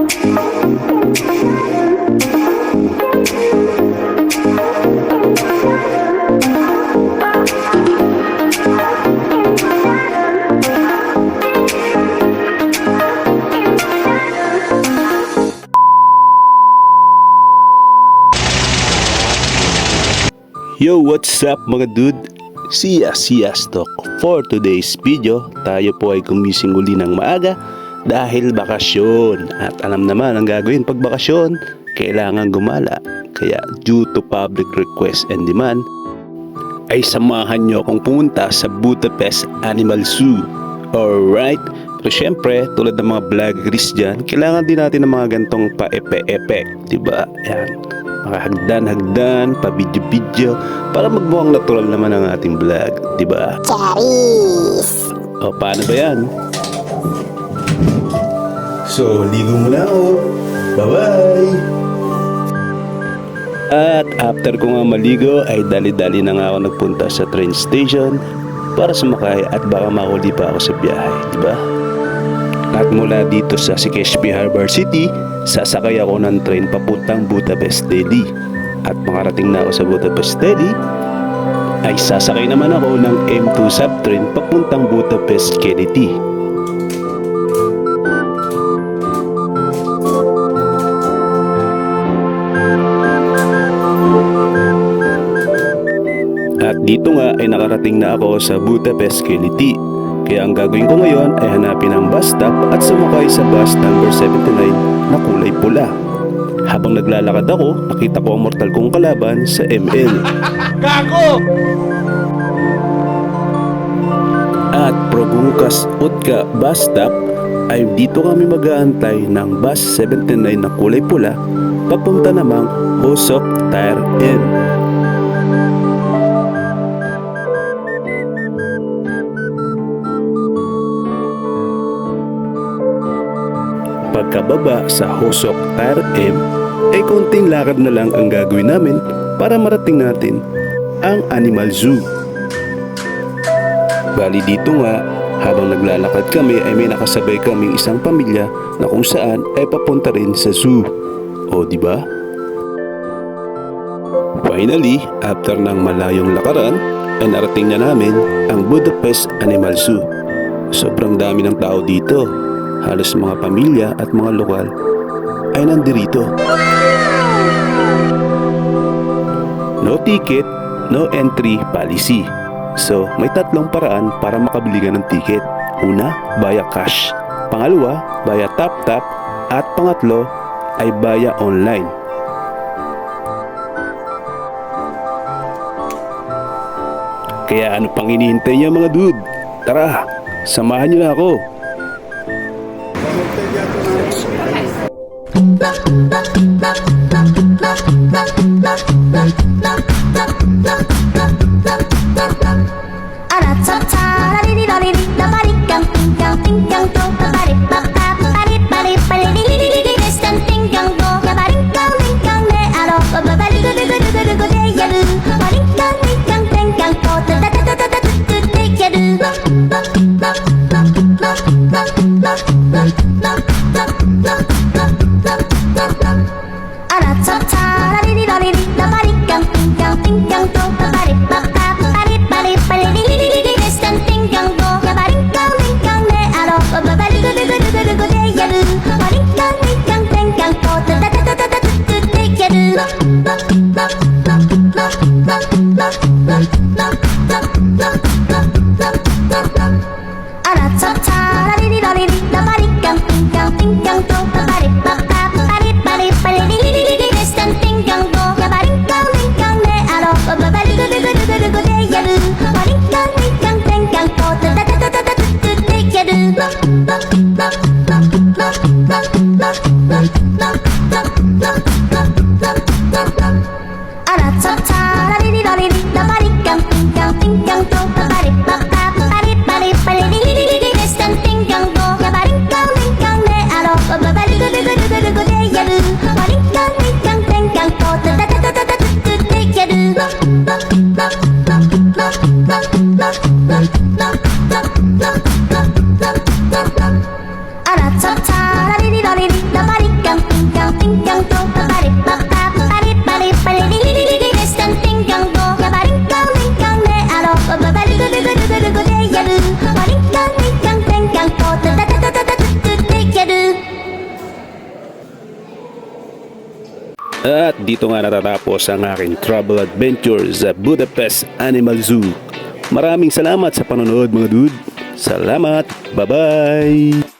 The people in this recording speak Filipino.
Yo, what's up mga dude? Siya, siya stock. For today's video, tayo po ay gumising uli ng maaga dahil bakasyon. At alam naman ang gagawin pag bakasyon, kailangan gumala. Kaya due to public request and demand, ay samahan nyo akong pumunta sa Budapest Animal Zoo. Alright? Pero syempre, tulad ng mga vloggers dyan, kailangan din natin ng mga gantong pa-epe-epe. Diba? Yan. Mga hagdan-hagdan, pa-video-video, para magmukhang natural naman ang ating vlog. Diba? Charis! O, paano ba yan? So, ligo muna ako. Bye-bye! At after ko nga maligo ay dali-dali na nga ako nagpunta sa train station para sumakay at baka mahuli pa ako sa biyahe, di ba? At mula dito sa Sikeshpi Harbor City, sasakay ako ng train papuntang Budapest Delhi. At makarating na ako sa Budapest Delhi, ay sasakay naman ako ng M2 subtrain papuntang Budapest Kennedy. Dito nga ay nakarating na ako sa Budapest Kennedy. Kaya ang gagawin ko ngayon ay hanapin ang bus stop at sumakay sa bus number 79 na kulay pula. Habang naglalakad ako, nakita ko ang mortal kong kalaban sa ML. At Probukas Utka bus stop ay dito kami mag-aantay ng bus 79 na kulay pula papunta namang Hosok Tire Inn. Pagkababa sa Hosok Tire M ay konting lakad na lang ang gagawin namin para marating natin ang Animal Zoo. Bali dito nga, habang naglalakad kami ay may nakasabay kaming isang pamilya na kung saan ay papunta rin sa zoo. O di ba? Finally, after ng malayong lakaran, ay narating na namin ang Budapest Animal Zoo. Sobrang dami ng tao dito. Halos mga pamilya at mga lokal ay nandirito. No ticket, no entry policy. So, may tatlong paraan para makabili ka ng ticket. Una, via cash. Pangalawa, via tap-tap. At pangatlo, ay via online. Kaya ano pang hinihintay niya mga dude? Tara, samahan niyo na ako. Thank you. da knock, knock, knock, knock. At dito nga natatapos ang aking travel adventure sa Budapest Animal Zoo. Maraming salamat sa panonood mga dude. Salamat. Bye-bye.